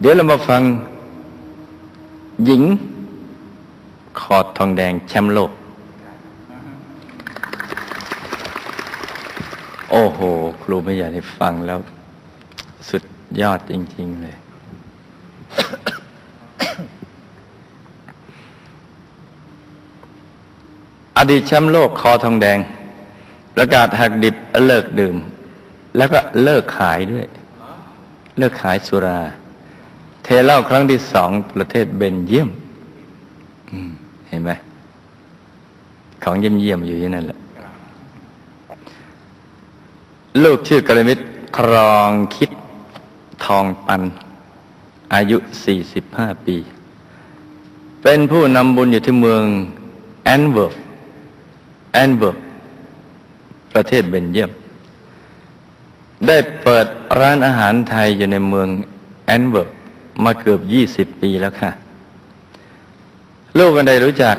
เดี๋ยวเรามาฟัง หญิง ขอดทองแดงแชมป์โลก โอ้โห ครูไม่อยากให้ฟังแล้ว สุดยอดจริง ๆ เลย อดีตแชมป์โลกคอทองแดง ประกาศหักดิบเลิกดื่ม แล้วก็เลิกขายด้วย เลิกขายสุรา ทเล้าครั้งที่สองประเทศเบนเยียมเห็นไหมของเยี่ยมเยี่ยมอยู่ที่นั่นแหละ ลูกชื่อกรมิตรครองคิดทองปัน อายุ 45 ปี เป็นผู้นำบุญอยู่ที่เมืองแอนเวิร์ปแอนเวิร์ปประเทศเบนเยียม ได้เปิดร้านอาหารไทยอยู่ในเมืองแอนเวิร์ป มาเกือบ20ปีแล้วค่ะ ลูกก็ได้รู้จัก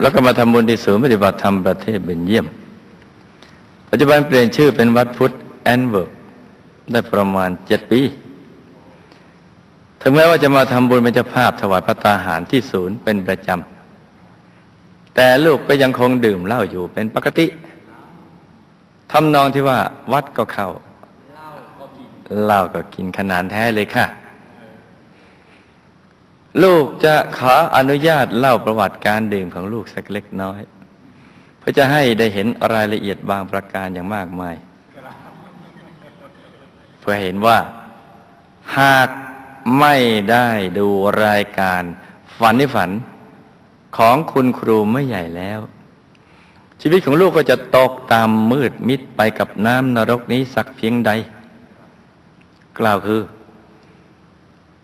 แล้วก็มาทำบุญที่ศูนย์ปฏิบัติธรรมประเทศเบนเยียม ปัจจุบันเปลี่ยนชื่อเป็นวัดพุทธแอนเวิร์ปได้ประมาณเจ็ดปี ถึงแม้ว่าจะมาทำบุญเป็นเจ้าภาพถวายพระตาหารที่ศูนย์เป็นประจำ แต่ลูกก็ยังคงดื่มเหล้าอยู่เป็นปกติทำนองที่ว่าวัดก็เข้าเหล้าก็กินขนาดแท้เลยค่ะ ลูกจะขออนุญาตเล่าประวัติการดื่มของลูกสักเล็กน้อย เพื่อจะให้ได้เห็นรายละเอียดบางประการอย่างมากมาย เพื่อเห็นว่า หากไม่ได้ดูรายการฝันในฝันของคุณครูไม่ใหญ่แล้ว ชีวิตของลูกก็จะตกตามมืดมิดไปกับน้ำนรกนี้สักเพียงใด กล่าวคือ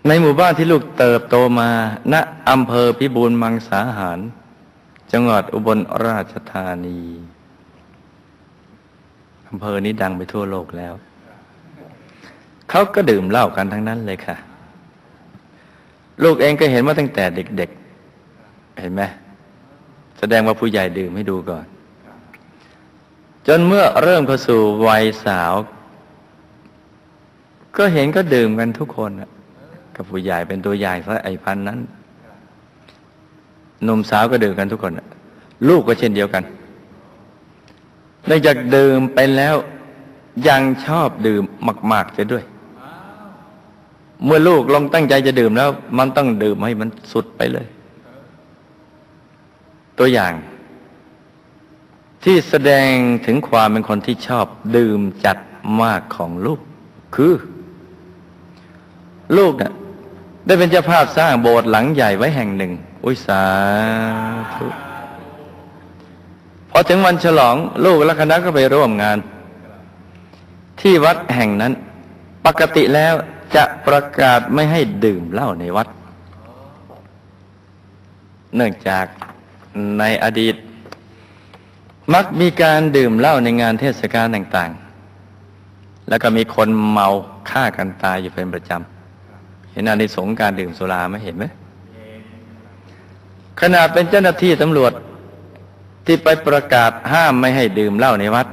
ในหมู่บ้านที่ลูกเติบโตมา ณอำเภอพิบูลมังสาหาร จังหวัดอุบลราชธานีอำเภอนี้ดังไปทั่วโลกแล้ว เขาก็ดื่มเหล้ากันทั้งนั้นเลยค่ะ ลูกเองก็เห็นมาตั้งแต่เด็กๆ เห็นไหมแสดงว่าผู้ใหญ่ดื่มให้ดูก่อน จนเมื่อเริ่มเข้าสู่วัยสาว ก็เห็นก็ดื่มกันทุกคนน่ะ กับผู้ใหญ่เป็นตัวใหญ่เพราะไอ้พันนั้นหนุ่มสาวก็ดื่มกันทุกคนลูกก็เช่นเดียวกันเนื่องจากดื่มเป็นแล้ว ยังชอบดื่มมากๆเสียด้วย เมื่อลูกลองตั้งใจจะดื่มแล้ว มันต้องดื่มให้มันสุดไปเลย ตัวอย่าง ที่แสดงถึงความเป็นคนที่ชอบดื่มจัดมากของลูก คือ ลูกน่ะ ได้เป็นเจ้าภาพสร้างโบสถ์หลังใหญ่ไว้แห่งหนึ่ง อุยสาธุพอถึงวันฉลองลูกและคณะก็ไปร่วมงาน ที่วัดแห่งนั้น ปกติแล้วจะประกาศไม่ให้ดื่มเหล้าในวัด เนื่องจากในอดีต มักมีการดื่มเหล้าในงานเทศกาลต่างๆ แล้วก็มีคนเมาฆ่ากันตายอยู่เป็นประจำ เห็นอานิสงส์การดื่มสุราไหมเห็นไหมขนาดเป็นเจ้าหน้าที่ตำรวจที่ไปประกาศห้ามไม่ให้ดื่มเหล้าในวัด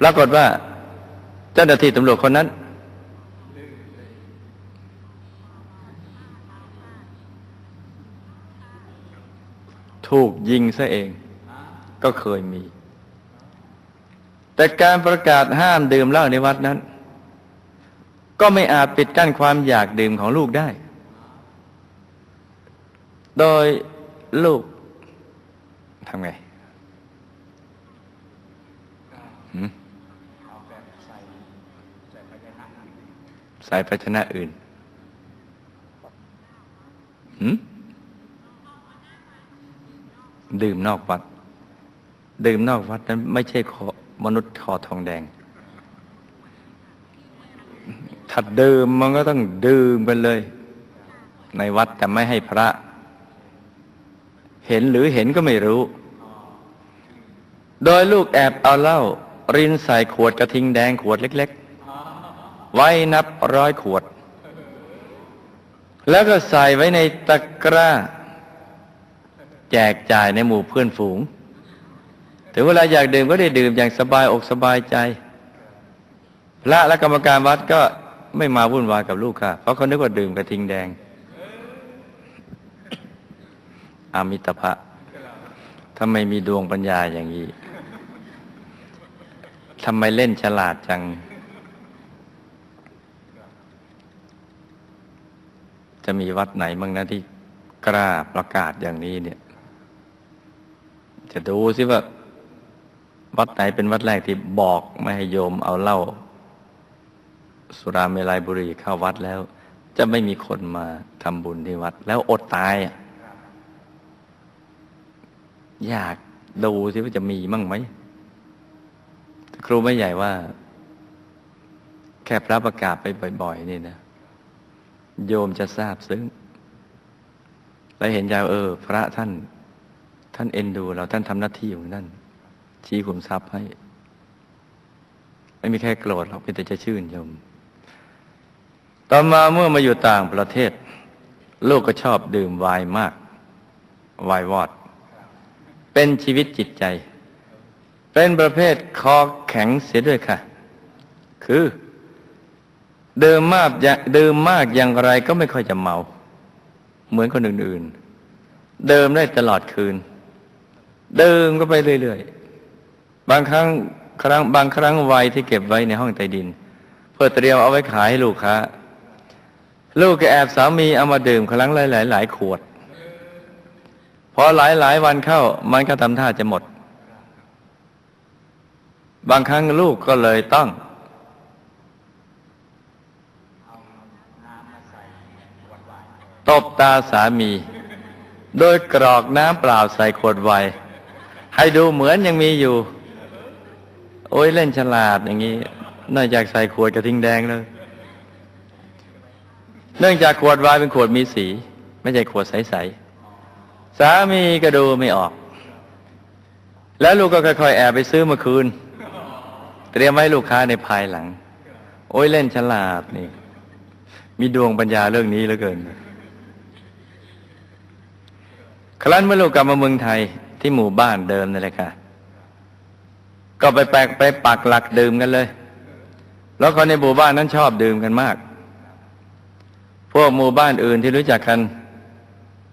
ปรากฏว่า เจ้าหน้าที่ตำรวจคนนั้น ถูกยิงซะเอง ก็เคยมี แต่การประกาศห้ามดื่มเหล้าในวัดนั้น ก็ไม่อาจปิดกั้นความอยากดื่มของลูกได้ โดยลูกทำไงใส่ภาชนะอื่นดื่มนอกวัด ดื่มนอกวัดนั้นไม่ใช่มนุษย์คอทองแดง ถ้าดื่มมันก็ต้องดื่มไปเลย ในวัดจะไม่ให้พระ เห็นหรือเห็นก็ไม่รู้ โดยลูกแอบเอาเหล้ารินใส่ขวดกระทิงแดงขวดเล็ก ๆ ไว้นับร้อยขวด แล้วก็ใส่ไว้ในตะกร้า แจกจ่ายในหมู่เพื่อนฝูงถึงเวลาอยากดื่มก็ได้ดื่มอย่างสบายอกสบายใจพระและกรรมการวัดก็ ไม่มาวุ่นวายกับลูกค่ะ เพราะเขานึกว่าดื่มกระทิงแดง อามิตภะทำไมมีดวงปัญญาอย่างนี้ทำไมเล่นฉลาดจัง จะมีวัดไหนบ้างนะที่กล้าประกาศอย่างนี้เนี่ย จะดูสิว่า วัดไหนเป็นวัดแรกที่บอกไม่ให้โยมเอาเหล้า สุราเมลัยบุรีเข้าวัดแล้ว จะไม่มีคนมาทำบุญที่วัด แล้วอดตาย อยากดูสิว่าจะมีมั่งไหมครูไม่ใหญ่ว่า แค่พระประกาศไปบ่อยๆนี่นะโยมจะทราบซึ้งและเห็นใจว่าเออ พระท่าน ท่านเอ็นดูเราท่านทำหน้าที่ของท่านชี้ขุมทรัพย์ให้ ไม่มีใครโกรธหรอกเพียงแต่จะชื่นชม ต่อมาเมื่อมาอยู่ต่างประเทศ ลูกก็ชอบดื่มไวน์มาก ไวน์วอด เป็นชีวิตจิตใจ เป็นประเภทคอแข็งเสียด้วยค่ะ คือเดิมมากย่าดื่มมากอย่างไรก็ไม่ค่อยจะเมา เหมือนคนอื่นๆ เดิมได้ตลอดคืน เดิมก็ไปเรื่อยๆ บางครั้งครั้งบางครั้งไวที่เก็บไว้ในห้องใต้ดิน เพื่อเตรียมเอาไว้ขายให้ลูกค้า ลูกก็แอบสามีเอามาดื่มครั้งหลายๆหลายขวด พอหลายหลายวันเข้ามันก็ทำท่าจะหมด บางครั้งลูกก็เลยต้องตบตาสามี โดยกรอกน้ำเปล่าใส่ขวดไวน์ให้ดูเหมือนยังมีอยู่ โอ้ยเล่นฉลาดอย่างนี้นอกจากใส่ขวดกระทิงแดงเลย เนื่องจากขวดวน์เป็นขวดมีสี ไม่ใช่ขวดใสๆสามีก็ดูไม่ออก แล้วลูกก็ค่อยๆแอบไปซื้อมาคืน เตรียมไว้ลูกค้าในภายหลัง โอ้ยเล่นฉลาดนี่ มีดวงปัญญาเรื่องนี้เหลือเกิน ครั้นเมื่อลูกกลับมาเมืองไทยที่หมู่บ้านเดิมนั่นแหละค่ะ ก็ไปแปลกไปปักหลักดื่มกันเลย แล้วคนในหมู่บ้านนั้นชอบดื่มกันมาก วกหมู่บ้านอื่นที่รู้จักกัน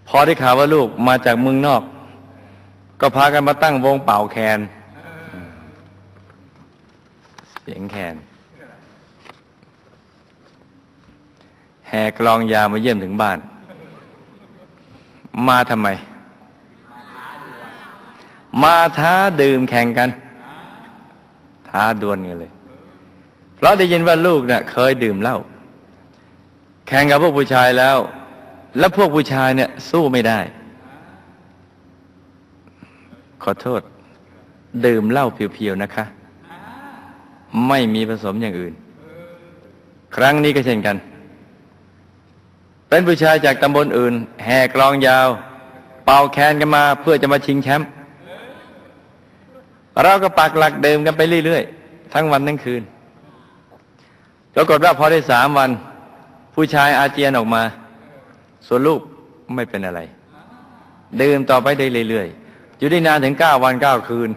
พอได้ข่าวว่าลูกมาจากเมืองนอก ก็พากันมาตั้งวงเป่าแคนเสียงแคนแห่กลองยาวมาเยี่ยมถึงบ้าน มาทำไม มาท้าดื่มแข่งกัน ท้าดวลกันเลย เพราะได้ยินว่าลูกเนะ่ะเคยดื่มเหล้า แข่งกับพวกผู้ชายแล้ว แล้วพวกผู้ชายเนี่ย สู้ไม่ได้ ขอโทษ ดื่มเหล้าเพียวๆนะคะ ไม่มีผสมอย่างอื่น ครั้งนี้ก็เช่นกัน เป็นผู้ชายจากตำบลอื่น แห่กลองยาว เป่าแคนกันมา เพื่อจะมาชิงแชมป์เราก็ปักหลักเดิมกันไปเรื่อย ๆ ทั้งวันทั้งคืนปรากฏว่าพอได้สามวัน ผู้ชายอาเจียนออกมา ส่วนลูกไม่เป็นอะไร ดื่มต่อไปได้เรื่อยๆ อยู่ได้นานถึงเก้าวันเก้าคืน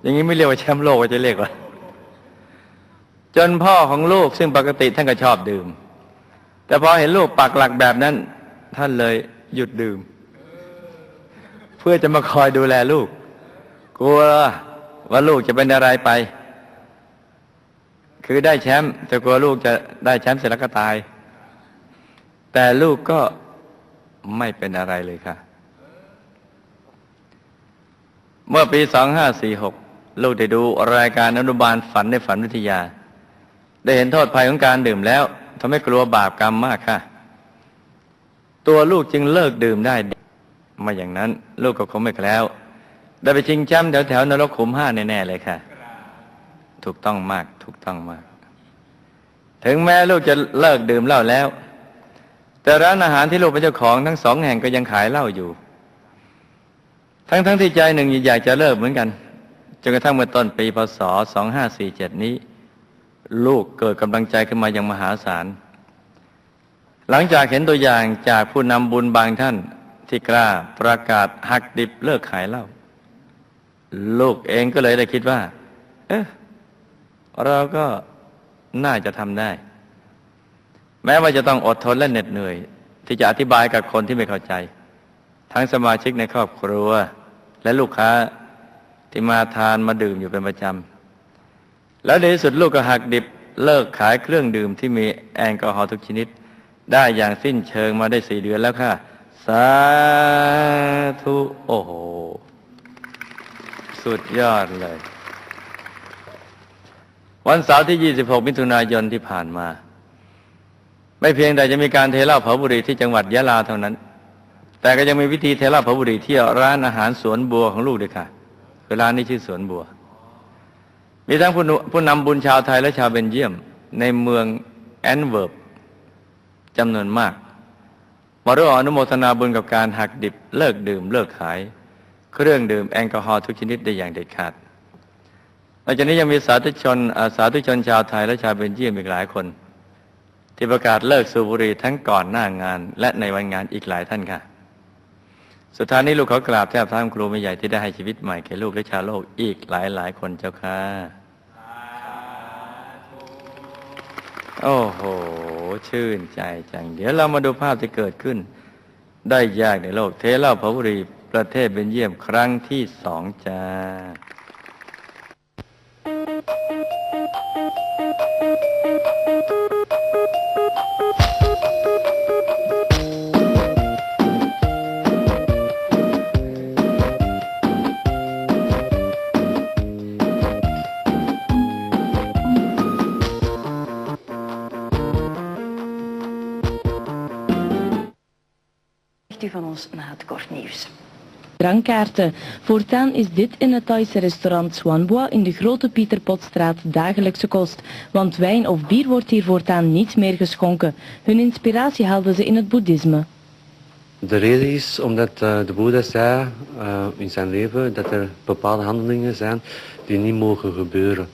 อย่างนี้ไม่เรียกว่าแชมป์โลกว่าจะเรียกว่า จนพ่อของลูกซึ่งปกติท่านก็ชอบดื่ม แต่พอเห็นลูกปักหลักแบบนั้น ท่านเลยหยุดดื่ม เพื่อจะมาคอยดูแลลูก กลัวว่าลูกจะเป็นอะไรไป คือได้แชมป์แต่กลัวลูกจะได้แชมป์เสร็จแล้วก็ตาย แต่ลูกก็ไม่เป็นอะไรเลยค่ะ เมื่อปี2546ลูกได้ดูรายการอนุบาลฝันในฝันวิทยา ได้เห็นโทษภัยของการดื่มแล้วทำให้กลัวบาปกรรมมากค่ะ ตัวลูกจึงเลิกดื่มได้มาอย่างนั้น ลูกก็คงไม่แล้ว ได้ไปชิงแชมป์แถวแถวนรกขุมห้าแน่ๆเลยค่ะ ถูกต้องมาก ถูกต้องมาก ถึงแม้ลูกจะเลิกดื่มเหล้าแล้ว แต่ร้านอาหารที่ลูกเป็นเจ้าของทั้งสองแห่งก็ยังขายเหล้าอยู่ ทั้งทั้งที่ใจหนึ่งอยากจะเลิกเหมือนกันจนกระทั่งเมื่อต้นปีพศ 2547 นี้ ลูกเกิดกำลังใจขึ้นมาอย่างมหาศาล หลังจากเห็นตัวอย่างจากผู้นำบุญบางท่านที่กล้าประกาศหักดิบเลิกขายเหล้าลูกเองก็เลยได้คิดว่า เอ๊ะ เราก็น่าจะทำได้ แม้ว่าจะต้องอดทนและเหน็ดเหนื่อย ที่จะอธิบายกับคนที่ไม่เข้าใจ ทั้งสมาชิกในครอบครัว และลูกค้าที่มาทานมาดื่มอยู่เป็นประจำแล้วในที่สุดลูกก็หักดิบเลิกขายเครื่องดื่มที่มีแอลกอฮอล์ทุกชนิด ได้อย่างสิ้นเชิงมาได้สี่เดือนแล้วค่ะ สาธุ โอ้โห สุดยอดเลย วันเสาร์ที่ 26 มิถุนายนที่ผ่านมา ไม่เพียงแต่จะมีการเทเหล้าเผาบุหรี่ที่จังหวัดยะลาเท่านั้น แต่ก็ยังมีวิธีเทเหล้าเผาบุหรี่ที่ร้านอาหารสวนบัวของลูกด้วยค่ะคือร้านนี้ชื่อสวนบัว มีทั้งผู้นผู้นำบุญชาวไทยและชาวเบนเยียม ในเมืองแอนเวิร์ปจำนวนมากมาร่วมอนุโมทนาบุญกับการหักดิบเลิกดื่มเลิกขาย เครื่องดื่มแอลกอฮอล์ทุกชนิดได้อย่างเด็ดขาด อกจากนี้ยังมีสาธุชนสาธุชนชาวไทยและชาวเบนเยียมอีกหลายคน ที่ประกาศเลิกสูบบุหรี่ทั้งก่อนหน้างาน และในวันงานอีกหลายท่านค่ะ สุดท้ายนี้ลูกขอกราบแทบท้าครูไม่ใหญ่ที่ได้ให้ชีวิตใหม่แก่ลูกและชาวโลกอีกหลายหลายคนเจ้าค่ะโอ้โห ชื่นใจจัง เดี๋ยวเรามาดูภาพที่เกิดขึ้น ได้ยากในโลกเทเล่าเผาบุรีประเทศเบนเยียมครั้งที่สองจ้า Van ons na het kort nieuws. Drankkaarten. Voortaan is dit in het Thaise restaurant Swanbois in de Grote Pieterpotstraat dagelijkse kost. Want wijn of bier wordt hier voortaan niet meer geschonken. Hun inspiratie haalden ze in het boeddhisme. De reden is omdat eh, de Boeddha zei eh, in zijn leven dat er bepaalde handelingen zijn die niet mogen gebeuren.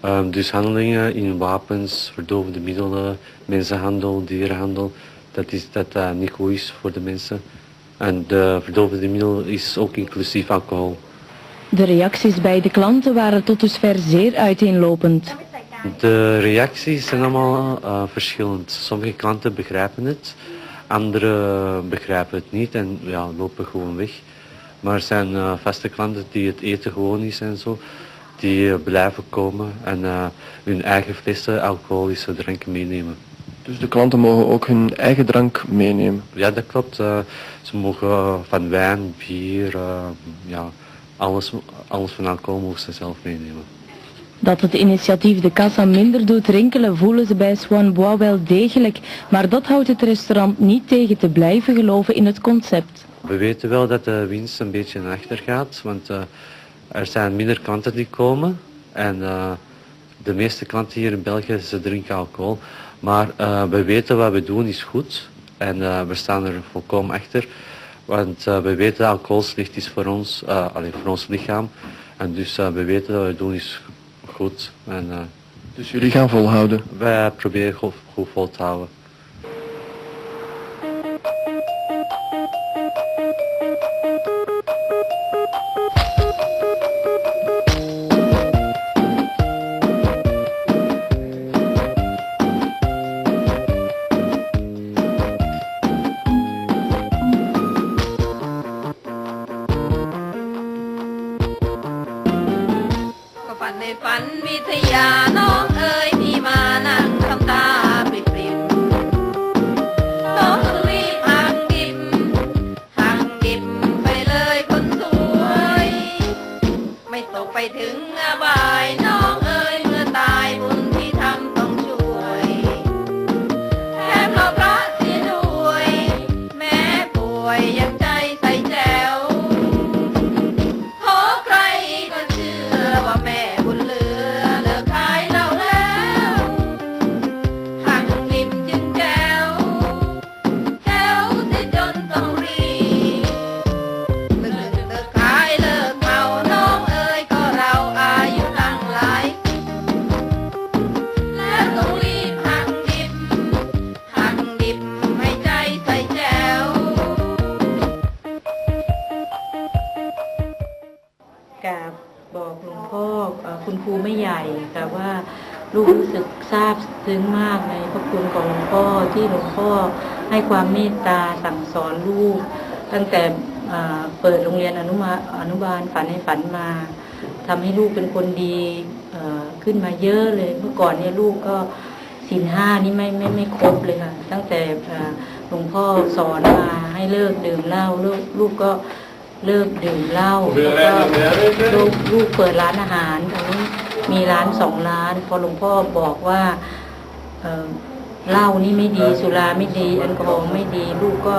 Ehm, dus handelingen in wapens, verdovende middelen, mensenhandel, dierenhandel, dat, is, dat eh, niet goed is voor de mensen. En de verdovende middel is ook inclusief alcohol. De reacties bij de klanten waren tot dusver zeer uiteenlopend. De reacties zijn allemaal eh, verschillend. Sommige klanten begrijpen het, anderen begrijpen het niet en ja, lopen gewoon weg. Maar er zijn eh, vaste klanten die het eten gewoon is en zo, die blijven komen en hun eigen flessen alcoholische dranken meenemen. Dus de klanten mogen ook hun eigen drank meenemen. Ja, dat klopt. eh, ze mogen van wijn, bier, eh, ja, alles, alles van alcohol mogen ze zelf meenemen. Dat het initiatief de kassa minder doet rinkelen voelen ze bij Swanbois wel degelijk. Maar dat houdt het restaurant niet tegen te blijven geloven in het concept. We weten wel dat de winst een beetje naar achter gaat, want eh, er zijn minder klanten die komen. En eh, de meeste klanten hier in België, ze drinken alcohol. Maar eh, we weten wat we doen is goed. En eh, we staan er volkomen achter. Want eh, we weten dat alcohol slecht is voor ons, alleen voor ons lichaam. En dus we weten dat wat we doen is goed. En Dus jullie gaan volhouden. wij proberen goed, goed vol te houden. ฝันในฝันวิทยา พ่อให้ความเมตตาสั่งสอนลูก ตั้งแต่เปิดโรงเรียนอนุมาอนุบาลฝันให้ฝันมาทำให้ลูกเป็นคนดีขึ้นมาเยอะเลย เมื่อก่อนเนี่ยลูกก็ศีลห้านี่ไม่ไม่ไม่ครบเลยค่ะ ตั้งแต่หลวงพ่อสอนมาให้เลิกดื่มเหล้าลูกลูกก็เลิกดื่มเหล้าแล้วก็ลูกลูกเปิดร้านอาหารตอนนี้มีร้านสองร้าน พอหลวงพ่อบอกว่า เอ่อ เหล้านี่ไม่ดีสุราไม่ดีแอลกอฮอล์ไม่ดี ลูกก็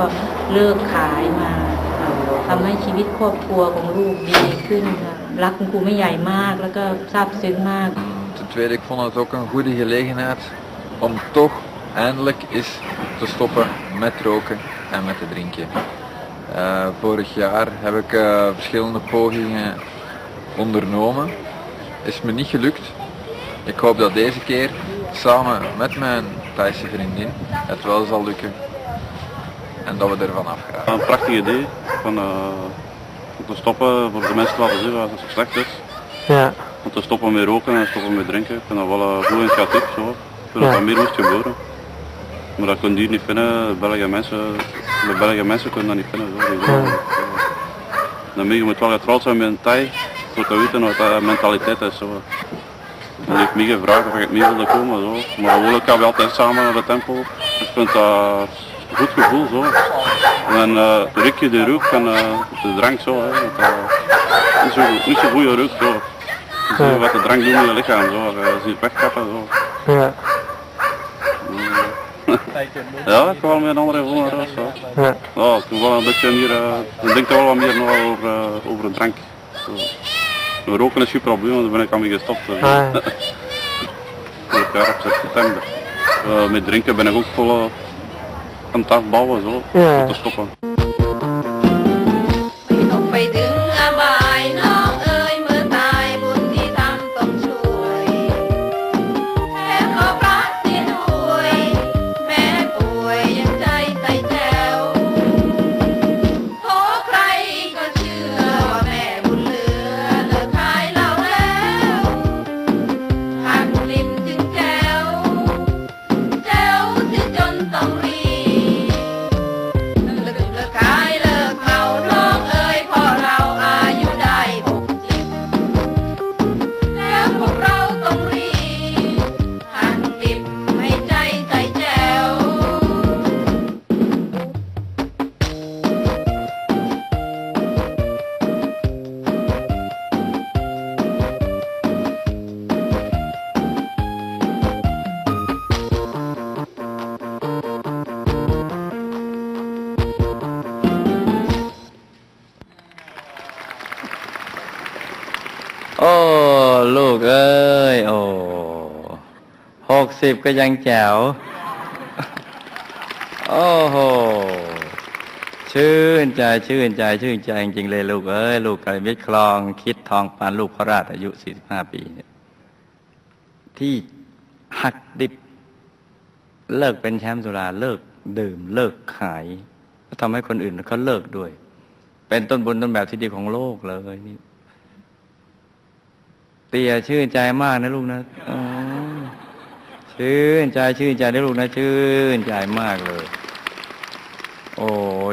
เลิกขายมาค่ะทำให้ชีวิตครอบครัวของลูกดีขึ้นค่ะรักคุณครูไม่ใหญ่มาก แล้วก็ซาบซึ้งมาก Ten tweede, ik vond het ook een goede gelegenheid om toch eindelijk eens te stoppen met roken en met te drinken. Eh, vorig jaar heb ik eh, verschillende pogingen ondernomen. Is me niet gelukt. Ik hoop dat deze keer samen met mijn Thaise vriendin het wel zal lukken. En dat we ervan afgaan. Een prachtig idee van, eh, om te stoppen voor de mensen te laten zien dat het slecht is. Ja, Om te stoppen met roken en stoppen met drinken. Ik vind dat wel een goed initiatief. Zo. Ik vind dat Ja. dat meer moest gebeuren. Maar dat kunnen die niet vinden. De Belgische mensen, de Belgische mensen kunnen dat niet vinden. Zo. Dan moet je moet wel getrouwd zijn met een Thai. Zo te weten wat dat mentaliteit is. Zo. Dan heeft mij gevraagd of ik mee wilde komen. Zo. Maar gewoonlijk gaan we altijd samen naar de tempel. Ik vind dat een goed gevoel. Zo. En uh, ruik je de rook van eh, de drank zo. Hè. Want, eh, niet zo, niet zo goede rook. Zo. Je ziet wat de drank doet in je lichaam. Zo. Je ziet het wegkappen. Zo. ja, Ja, ik kwam met een andere gewoon huis. Zo. ja. Ja, toen wel een beetje meer, uh, ik denk toch wel wat meer nog over, eh, over de drank. Zo. Roken is geen probleem, want daar ben ik aan mee gestopt. Dus, Ah, ja. vorig jaar op 6 september. Eh, met drinken ben ik ook vol eh, aan het afbouwen, zo, Ja. om te stoppen. หกสิบก็ยังแจ๋ว โอ้โห ชื่นใจชื่นใจชื่นใจจริงๆเลยลูกเอ้ยลูกกระมิดคลองคิดทองปานลูกพระราชอายุ 45 ปีเนี่ยที่หักดิบ เลิกเป็นแชมป์สุราเลิกดื่มเลิกขายแล้วทำให้คนอื่นเขาเลิกด้วย เป็นต้นบุญต้นแบบที่ดีของโลกเลยนี่เตียชื่นใจมากนะลูกนะอ๋อ ชื่นใจชื่นใจนะลูกนะชื่นใจมากเลย โอ้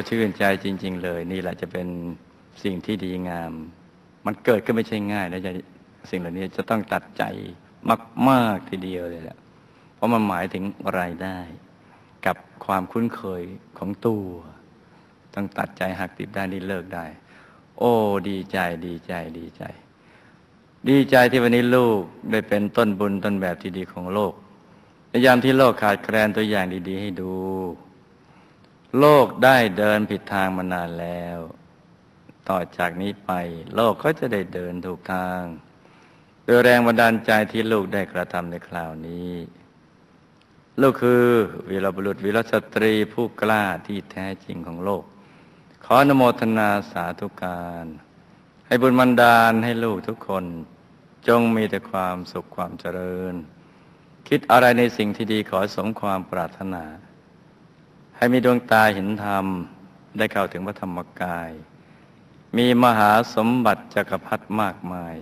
ชื่นใจจริง ๆ เลย นี่แหละจะเป็นสิ่งที่ดีงาม มันเกิดขึ้นไม่ใช่ง่ายนะจะสิ่งเหล่านี้จะต้องตัดใจมากๆทีเดียวเลยแหละเพราะมันหมายถึงรายได้ กับความคุ้นเคยของตัวต้องตัดใจหักติดได้นี่เลิกได้ โอ้ดีใจดีใจดีใจ ดีใจที่วันนี้ลูกได้เป็นต้นบุญต้นแบบที่ดีของโลก ในยามที่โลกขาดแคลนตัวอย่างดี ๆ ให้ดู โลกได้เดินผิดทางมานานแล้ว ต่อจากนี้ไป โลกก็จะได้เดินถูกทาง โดยแรงบันดาลใจที่ลูกได้กระทำในคราวนี้ ลูกคือวีรบุรุษวีรสตรีผู้กล้าที่แท้จริงของโลก ขออนุโมทนาสาธุการ ให้บุญบันดาลให้ลูกทุกคนจงมีแต่ความสุขความเจริญ คิดอะไรในสิ่งที่ดีขอสมความปรารถนา ให้มีดวงตาเห็นธรรม ได้เข้าถึงพระธรรมกาย มีมหาสมบัติจักรพรรดิมากมาย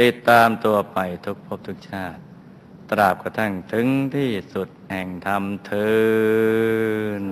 ติดตามตัวไปทุกภพทุกชาติ ตราบกระทั่งถึงที่สุดแห่งธรรมเทิน